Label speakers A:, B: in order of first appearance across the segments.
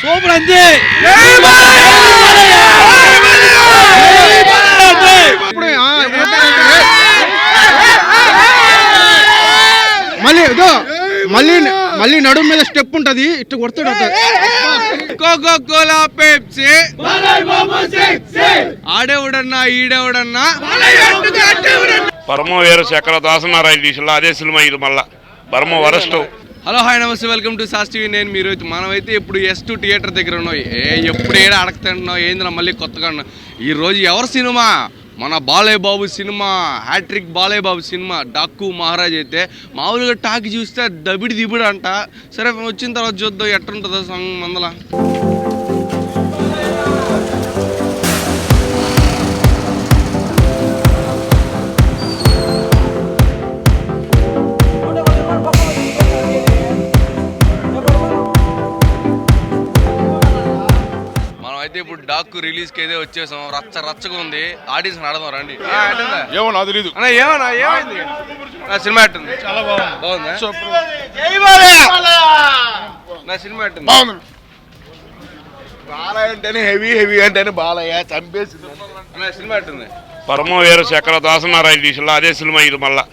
A: Super అంతే
B: మళ్ళీ ఇదో మళ్ళీ మళ్ళీ నడుము మీద స్టెప్ ఉంటది ఇట్లా కొడతాడు అట్ట కోకో కోలా పెప్సీ. ఆడేవుడన్నా ఈడేవుడన్నా.
C: పరమ వీర శేఖర దాసనారాయణ తీసిన అదే సినిమా ఇది మళ్ళా. పరమ worst.
B: Hello hi namaste welcome to sauce TV. నేను మీరు మనమైతే ఇప్పుడు ఎస్ టూ థియేటర్ దగ్గర ఉన్నాం. ఏ ఎప్పుడు ఏడ అడగతున్నావు ఏందిరా మళ్ళీ కొత్తగా ఈ రోజు ఎవరి సినిమా? మన Balayya Babu cinema hattrick Balayya Babu cinema Daaku Maharaj అయితే మామూలుగా టాక్ చూస్తే దబిడి దిబిడి అంట. సరే వచ్చిన తర్వాత చూద్దాం ఎట్టుంటుందో సంగ్ మందలా. ఇప్పుడు డాక్కు రిలీజ్కి అయితే వచ్చేసాం. రచ్చ రచ్చగా ఉంది. ఆడియన్స్ అడదాం రండి?
C: ఏమో నాకు తెలీదు.
B: అన్న ఏమన్నా ఏమైంది? నా సినిమా ఎట్టుంది? చాలా బాగుంది. బాగుందా? నా సినిమా ఎట్టుంది?
C: బాగుంది.
A: బాలయ్య అంటేనే హెవీ హెవీ అంటేనే బాలయ్య చంపేసి
B: నా సినిమా ఎట్టుంది?
C: పరమ వీర శేఖర దాసనారాయణ తీసిన అదే సినిమా ఇది మళ్ళా.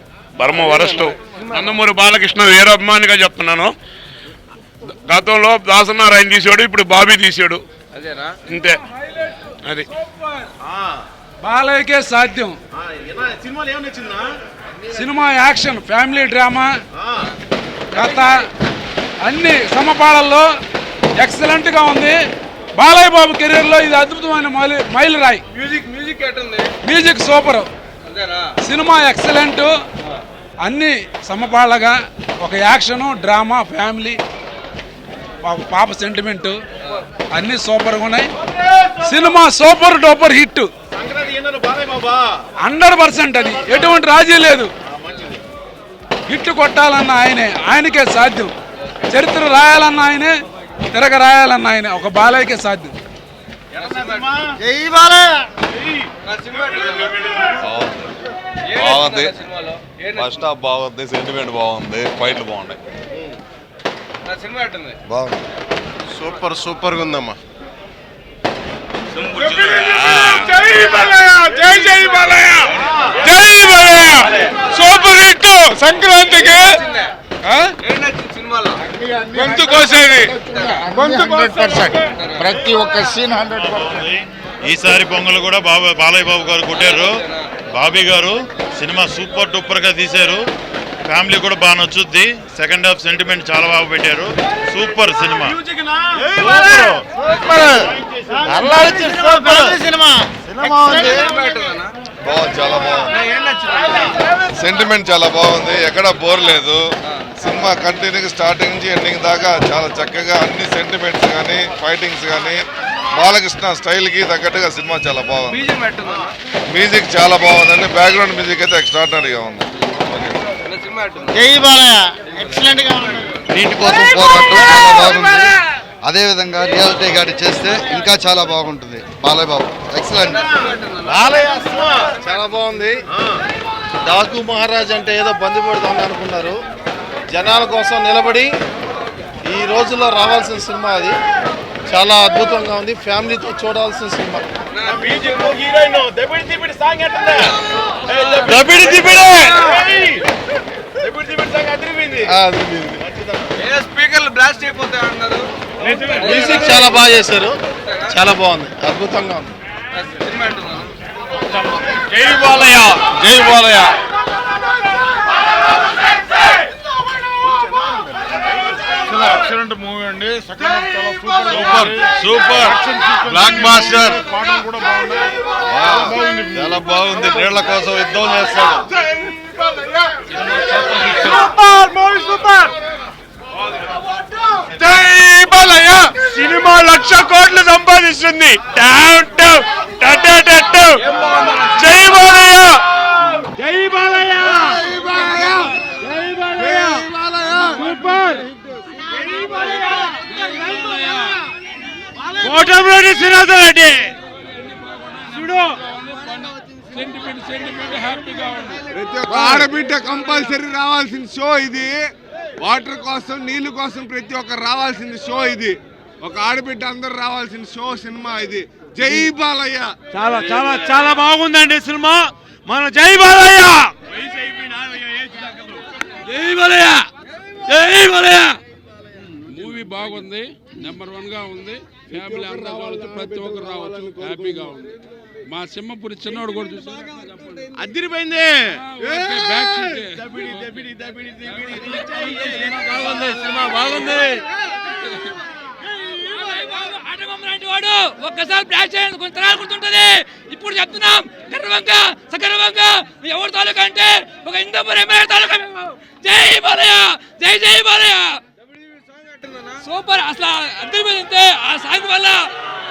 C: పరమ వరస్ట్. నందమూరి బాలకృష్ణ వీరాభిమానిగా చెప్తున్నాను. గతంలో దాసనారాయణ తీసాడు ఇప్పుడు బాబీ తీసాడు
B: అదేనా?
C: అంతే. అది.
D: బాలయ్యకే సాధ్యం.
A: సినిమాలు ఏం నచ్చిందా?
D: సినిమా యాక్షన్ ఫ్యామిలీ డ్రామా కథ అన్ని సమపాళల్లో ఎక్సలెంట్గా ఉంది. బాలయ్య బాబు కెరీర్లో ఇది అద్భుతమైన మైలు రాయి
B: music music
D: music super. Cinema excellent. అన్ని సమపాళ్ళగా ఒక యాక్షను డ్రామా ఫ్యామిలీ పాప సెంటిమెంట్ అన్ని సూపర్గా ఉన్నాయి. Cinema super duper hit hundred percent అది. ఎటువంటి రాజీ లేదు. హిట్ కొట్టాలన్న ఆయనే ఆయనకే సాధ్యం. చరిత్ర రాయాలన్న ఆయనే తిరగ రాయాలన్న ఆయనే ఒక బాలయ్యకే సాధ్యం.
E: బాగుంది. ఫస్ట్ హాఫ్ బాగుంది సెంటిమెంట్ బాగుంది ఫైట్లు బాగున్నాయి.
B: సినిమా ఎట్టుంది?
E: బాగుంది.
A: సూపర్ సూపర్గా ఉందమ్మా
C: జై బాలయ్య జై జై బాలయ్య జై బాలయ్య. సూపర్ హిట్ సంక్రాంతికి. గొంతు కోసేది.
F: ప్రతి ఒక్క సీన్ హండ్రెడ్
G: ఈసారి పొంగల్ కూడా బాబా బాలయ్య బాబు గారు కొట్టారు. బాబీ గారు సినిమా సూపర్ డూపర్గా తీశారు. ఫ్యామిలీ కూడా బాగా నచ్చుద్ది. సెకండ్ హాఫ్ సెంటిమెంట్ చాలా బాగా పెట్టారు. Super cinema?
E: బాగుంది చాలా బాగుంది సెంటిమెంట్ చాలా బాగుంది. ఎక్కడ బోర్ లేదు. సినిమా కంటిన్యూగా స్టార్టింగ్ నుంచి ఎండింగ్ దాకా చాలా చక్కగా అన్ని సెంటిమెంట్స్ కానీ ఫైటింగ్స్ కానీ బాలకృష్ణ స్టైల్కి తగ్గట్టుగా సినిమా చాలా బాగుంది. మ్యూజిక్ చాలా బాగుందండి. బ్యాక్గ్రౌండ్ మ్యూజిక్ అయితే ఎక్స్ట్రాడినరీగా ఉంది.
A: జై బాలయ్య. ఎక్సలెంట్గా ఉంది
F: నీటి కోసం పోరాటం చాలా బాగుంది. అదే విధంగా రియాలిటీ గాడి చేస్తే ఇంకా చాలా బాగుంటుంది. బాలయ్య బాబు ఎక్సలెంట్
A: బాలయ్య చాలా బాగుంది. డాకు మహారాజ్ అంటే ఏదో బంది దొంగ అనుకున్నారు. జనాల కోసం నిలబడి ఈ రోజుల్లో రావాల్సిన సినిమా అది. చాలా అద్భుతంగా ఉంది. ఫ్యామిలీతో చూడాల్సిన సినిమా. దబిడి! దిబిడే!
B: స్పీకర్లు బ్లాస్ట్ అయిపోతాయి అన్నారు
A: మ్యూజిక్ చాలా బాగా చేశారు. చాలా బాగుంది. అద్భుతంగా ఉంది?
C: జై బాలయ్య.
A: జై బాలయ్య.
G: ఎక్సలెంట్ మూవీ అండి. Second super super block master
E: చాలా బాగుంది. నీళ్ళ కోసం యుద్ధం చేస్తాడు.
C: జై బాలయ్య. సినిమా లక్ష కోట్లు సంపాదిస్తుంది. టావ్ టావ్ టట టట. జై బాలయ్య. జై బాలయ్య. కోటమిరెడ్డి శ్రీనాథ్ రెడ్డి.
B: ప్రతి ఒక్క ఆడబిడ్డ కంపల్సరీ రావాల్సిన షో ఇది. వాటర్ కోసం నీళ్ళు కోసం ప్రతి ఒక్కరు రావాల్సిన షో ఇది. ఒక ఆడబిడ్డ అందరు రావాల్సిన షో సినిమా ఇది. జై బాలయ్య.
H: చాలా చాలా చాలా బాగుందండి సినిమా. మన జై బాలయ్య.
I: జై బాలయ్య. జై బాలయ్య. మూవీ బాగుంది నెంబర్ వన్గా ఉంది. ఫ్యామిలీ అంతా రావచ్చు ప్రతి ఒక్కరు రావచ్చు. హ్యాపీగా ఉంది. మా సింహపురి చిన్నోడు కూడా చూసాడు
B: అదిరిపోయింది.
I: బ్యాక్ సీట్
H: బాగుంది సినిమా బాగుంది.
J: వాడు ఒక్కసారి బ్లాక్ చేయండి కొంత తరాలు గుర్తుంటది. ఇప్పుడు చెప్తున్నాం గర్వంగా సగర్వంగా ఎవరి తాలూకా అంటే ఒక హిందూపురం ఎమ్మెల్యే తాలూకా మేము. జై బాలయ్య జై జై బాలయ్య. సూపర్ అసలు అర్థమైందంటే ఆ సాంగ్ వల్ల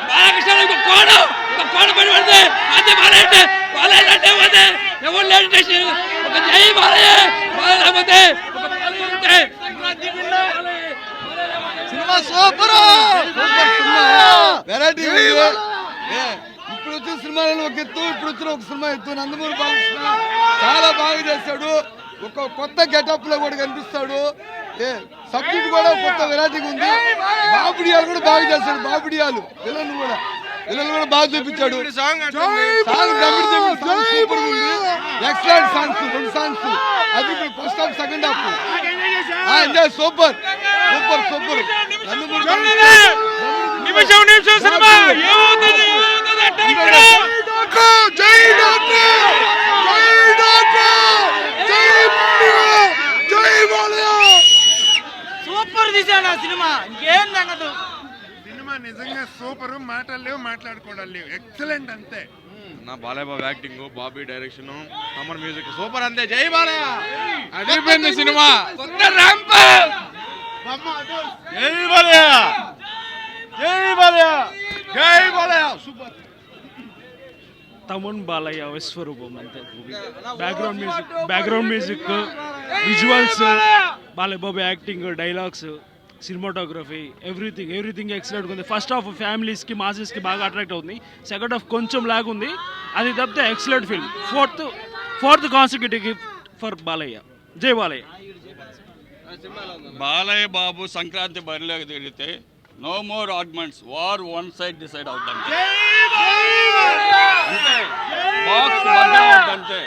J: బాలకృష్ణ కోణం. పడి పడితే అది బాలయ్య అంటే బాలయ్య అంటే పోతే ఎవరు లేని స్టేషన్ ఒక జై బాలయ్య బాలయ్య లేకపోతే ఒక బాలయ్య ఉంటే
K: సినిమా సూపర్! వెరైటీ ఇప్పుడు వచ్చిన సినిమాలను ఒక ఎత్తు ఇప్పుడు వచ్చిన ఒక సినిమా ఎత్తు. నందమూరి బాలకృష్ణ చాలా బాగా చేశాడు. ఒక కొత్త గెటప్లో కూడా కనిపిస్తాడు. సబ్జెక్ట్ కూడా కొత్త వెరైటీగా ఉంది. బాబుడియాలు కూడా బాగా చేశాడు. బాబుడియాలు విలన్ కూడా. విలన్ కూడా బాగా చూపించాడు. సాంగ్ సూపర్ ఉంది. ఎక్సలెంట్ సాంగ్స్ రెండు సాంగ్స్ అది first half second half enjoy super super super
H: నిమిషం నిమిషం సినిమా. ఏమవుతుంది?
K: జై డాక్టర్ జై డాక్టర్ జై జై
J: సూపర్ తీసాడు ఆ సినిమా. ఇంకేం తగ్గదు
G: సినిమా నిజంగా సూపర్ మాటలు లేవు మాట్లాడుకోవడం లేవు. ఎక్సలెంట్ అంతే.
B: నా Balayya Babu acting Bobby direction Amar music super అంతే. జై బాలయ్య!
I: అదిరిపోయింది సినిమా.
J: కొత్త ర్యాంప్
B: జై బాలయ్య! జై బాలయ్య! జై బాలయ్య! సూపర్.
H: తమన్ బాలయ్య విశ్వరూపం అంతే. Background music background music visuals Balayya! Babu acting dialogues cinematography everything everything excellent ఉంది. ఫస్ట్ హాఫ్ ఫ్యామిలీస్కి మాసెస్కి బాగా అట్రాక్ట్ అవుతుంది. సెకండ్ హాఫ్ కొంచెం లాగ్ ఉంది. అది తప్పితే excellent film fourth fourth consecutive for Balayya. జై బాలయ్య.
L: బాలయ్య బాబు సంక్రాంతి బరిలోకి తిరిగితే no more arguments war one side decide అంతే బాక్స్ అంతే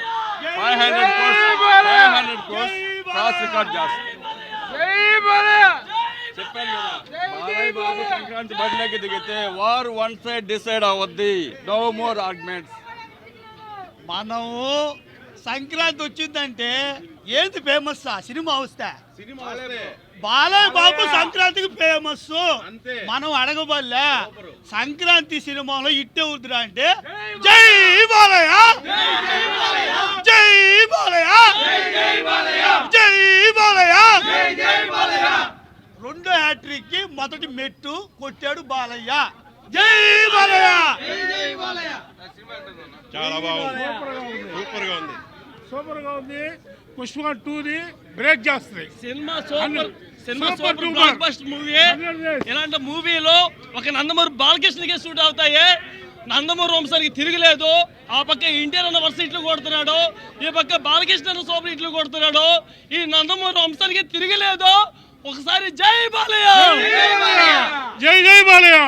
L: five hundred crores five hundred crores cross record చేస్తుంది చెప్పాను బాలయ్య బాబు సంక్రాంతి బరిలోకి దిగితే వార్ వన్ సైడ్ డిసైడ్ అవద్ది నో మోర్ ఆర్గ్యుమెంట్స్
H: మనము సంక్రాంతి వచ్చిందంటే ఏంది ఫేమస్ ఆ? సినిమా వస్తే. బాలయ్య బాబు సంక్రాంతికి ఫేమస్ మనం అడగబల్లే సంక్రాంతి సినిమాలో ఇట్టే వద్దురా అంటే జై బాలయ్య. జై బాలయ్య. జై బాలయ్య. రెండో హ్యాట్రిక్కి మొదటి మెట్టు కొట్టాడు బాలయ్య. జై బాలయ్య!
G: చాలా బాగుంది. సూపర్గా ఉంది.
I: సూపర్గా ఉంది. పుష్ప టూ ది బ్రేక్ చేస్తుంది.
J: Cinema super cinema
I: Super
J: super. Blockbuster movie ఇలాంటి మూవీలో ఒక నందమూరి బాలకృష్ణకి సూట్ అవుతాయి. నందమూరి వంశానికి తిరగలేదు. ఆ పక్క ఎన్టీఆర్ అన్న వర్ష ఇట్లు కొడుతున్నాడు. ఈ పక్క బాలకృష్ణ అన్న సూపర్ ఇట్లు కొడుతున్నాడు. ఈ నందమూరి వంశానికి తిరగలేదు. ఒకసారి జై బాలయ్య!
I: జై జై బాలయ్య!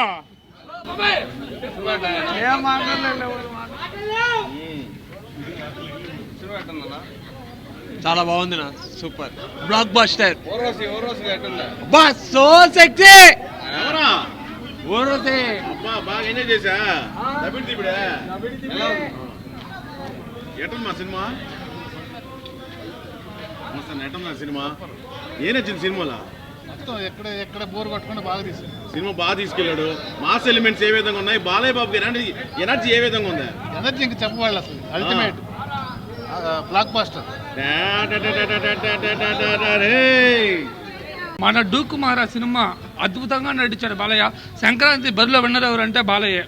H: చాలా బాగుంది నా. సూపర్. బ్లాక్ బస్టర్
B: ఓరోసి ఓరోసి ఎట్టుందా
H: బస్ సో
B: ఎవరా? ఓరోసి. అబ్బా బాగా ఎంజాయ్ చేసా సినిమా? ఎట్టమ్మా సినిమా ఏం నచ్చింది సినిమాలో
A: ఎక్కడ ఎక్కడ బోర్ కొట్టకుండా బాగా తీసాడు
B: సినిమా బాగా తీసుకెళ్ళాడు మాస్ ఎలిమెంట్స్ ఏ విధంగా ఉన్నాయి బాలయ్య బాబుకి ఎనర్జీ ఎనర్జీ ఏ విధంగా ఉంది
A: ఎనర్జీ ఇంక చెప్పవాలి అసలు అల్టిమేట్ బ్లాక్ బాస్టర్
I: మన డూకు మహారా సినిమా అద్భుతంగా నటించాడు బాలయ్య. సంక్రాంతి బరిలో విన్నర్ ఎవరంటే బాలయ్య.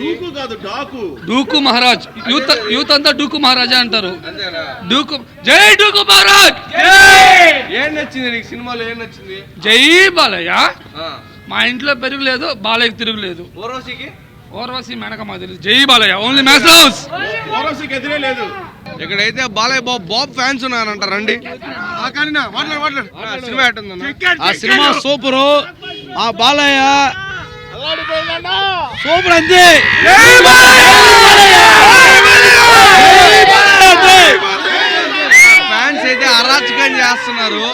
B: డూకు కాదు డాకు.
I: డూకు మహారాజ్. యూత్ యూత్ అంతా డూకు మహారాజా అంటారు. డూకు జై డూకు మహారాజ్!
B: ఏం నచ్చింది నీకు? సినిమాలో ఏం నచ్చింది?
I: జై బాలయ్య. మా ఇంట్లో పెరుగులేదు బాలయ్యకి తిరుగులేదు
B: ఓరోసికి?
I: ఓర్వశి మెనక మా తెలుసు జై బాలయ్య. ఓన్లీ మ్యాచ్ హౌస్
B: ఓరోసికి ఎదురే లేదు. ఇక్కడైతే బాలయ్య బాబు బాబు ఫ్యాన్స్ ఉన్నారంట రండి. సినిమా
H: ఆ సినిమా సూపర్. ఆ బాలయ్య
L: సూపర్ అంతే.
B: ఫ్యాన్స్ అయితే అరాచకం చేస్తున్నారు.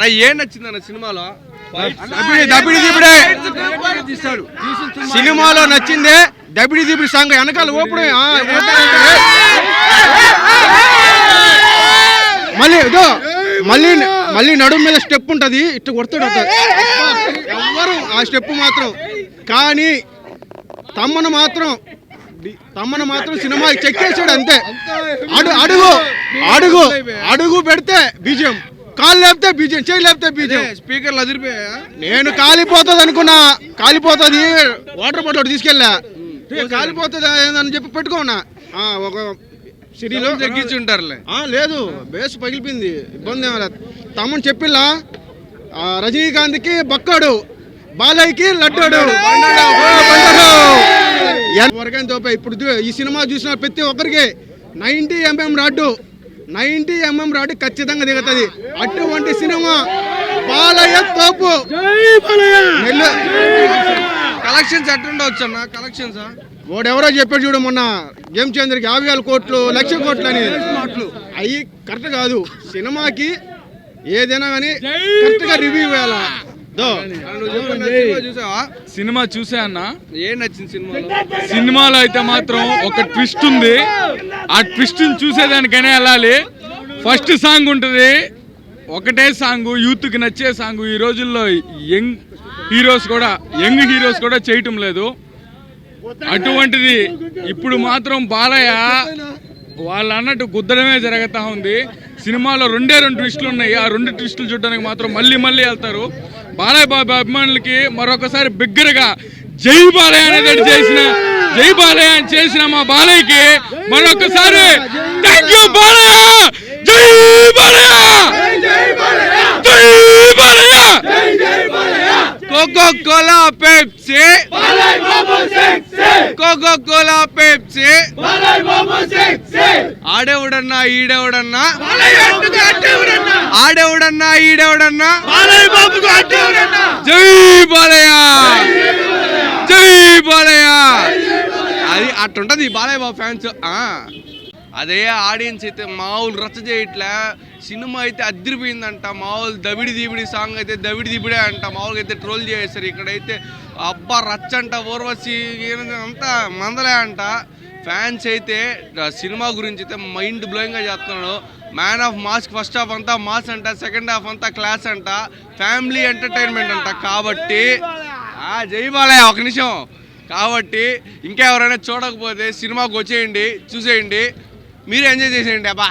B: అన్న ఏం నచ్చింది అన్న సినిమాలో?
M: దబిడి దిబిడే సినిమాలో నచ్చిందే దబిడి దిబిడి సాంగ్. వెనకాల ఓపెన్ మళ్ళీ ఇదో మళ్ళీ మళ్ళీ నడుము మీద స్టెప్ ఉంటది ఇట్లా కొడతాడు ఎవ్వరు ఆ స్టెప్ మాత్రం. కానీ తమ్మను మాత్రం తమ్మను మాత్రం సినిమా చెక్కేసాడు అంతే. అడుగు అడుగు అడుగు పెడితే బీజం. కాలు లేపితే బీజం చేయి లేపితే బీజం.
B: స్పీకర్లు అదిరిపోయా
M: నేను కాలిపోతుంది అనుకున్నా కాలిపోతుంది వాటర్ బాటిల్ తీసుకెళ్ళా. కాలిపోతుంది అని చెప్పి పెట్టుకోనా ఒక సిరిలో
B: తగ్గించి ఉంటారులే
M: లేదు బేస్ పగిలిపోయింది ఇబ్బంది ఏం లేదు. తమ్ముని చెప్పిల్లా ఆ, రజనీకాంత్కి బక్కాడు బాలయ్యకి లడ్డాడు. ఎవరికైనా తోపే ఇప్పుడు ఈ సినిమా చూసిన ప్రతి ఒక్కరికి ninety MM rod. Ninety MM rod ఖచ్చితంగా దిగుతుంది. అటువంటి సినిమా బాలయ్య తోపు.
B: కలెక్షన్స్ ఎట్టుండవచ్చు అన్న? కలెక్షన్స్
M: వాడెవరో చెప్పాడు చూడు మొన్న గేమ్ చేంజర్కి యాభై వేల కోట్లు లక్ష కోట్లు అని. అవి కరెక్ట్ కాదు. సినిమాకి ఏదైనా కానీ కరెక్ట్గా రివ్యూ ఇవ్వాలా?
I: సినిమా చూసా అన్న?
B: ఏం నచ్చింది సినిమాలో?
I: సినిమాలో అయితే మాత్రం ఒక ట్విస్ట్ ఉంది. ఆ ట్విస్ట్ చూసేదానికైనా వెళ్ళాలి. ఫస్ట్ సాంగ్ ఉంటుంది. ఒకటే సాంగ్ యూత్కి నచ్చే సాంగ్. ఈ రోజుల్లో యంగ్ హీరోస్ కూడా యంగ్ హీరోస్ కూడా చేయటం లేదు. అటువంటిది ఇప్పుడు మాత్రం బాలయ్య వాళ్ళు అన్నట్టు గుద్దడమే జరుగుతూ ఉంది. సినిమాలో రెండే రెండు ట్విస్టులు ఉన్నాయి. ఆ రెండు ట్విస్టులు చూడడానికి మాత్రం మళ్ళీ మళ్ళీ వెళ్తారు. బాలయ్య బాబు అభిమానులకి మరొకసారి బిగ్గరగా జై బాలయ్య అనేది చేసిన జై బాలయ్య అని చేసిన మా బాలయ్యకి మరొకసారి థ్యాంక్ యూ బాలయ్య! జై బాలయ్య! జై Balayya!
B: Coco cola coco cola Pepsi ఆడేవుడన్నా ఈడేవుడన్నా ఆడేవుడన్నా ఈడేవుడన్నా జై బాలయ్య జై బాలయ్య అది అట్టుంటది ఈ బాలయ్య బాబు ఫ్యాన్స్ అదే ఆడియన్స్ అయితే మామూలు రచ్చ చేయట్లే సినిమా అయితే అద్దరిపోయిందంట. మామూలు దవిడి దీపిడి సాంగ్ అయితే దవిడి దీపిడే అంట. మామూలుగా అయితే ట్రోల్ చేస్తారు ఇక్కడైతే అబ్బా రచ్చ అంట అంతా మందలే అంట. ఫ్యాన్స్ అయితే సినిమా గురించి అయితే మైండ్ బ్లోయింగ్గా చేస్తున్నాడు. Man of mask first half అంతా మాస్ అంట సెకండ్ హాఫ్ అంతా క్లాస్ అంట. ఫ్యామిలీ ఎంటర్టైన్మెంట్ అంట కాబట్టి ఆ, జై బాలయ్య ఒక నిమిషం. కాబట్టి ఇంకా ఎవరైనా చూడకపోతే సినిమాకి వచ్చేయండి చూసేయండి. మీరు ఎంజాయ్ చేసేయండి అబ్బా.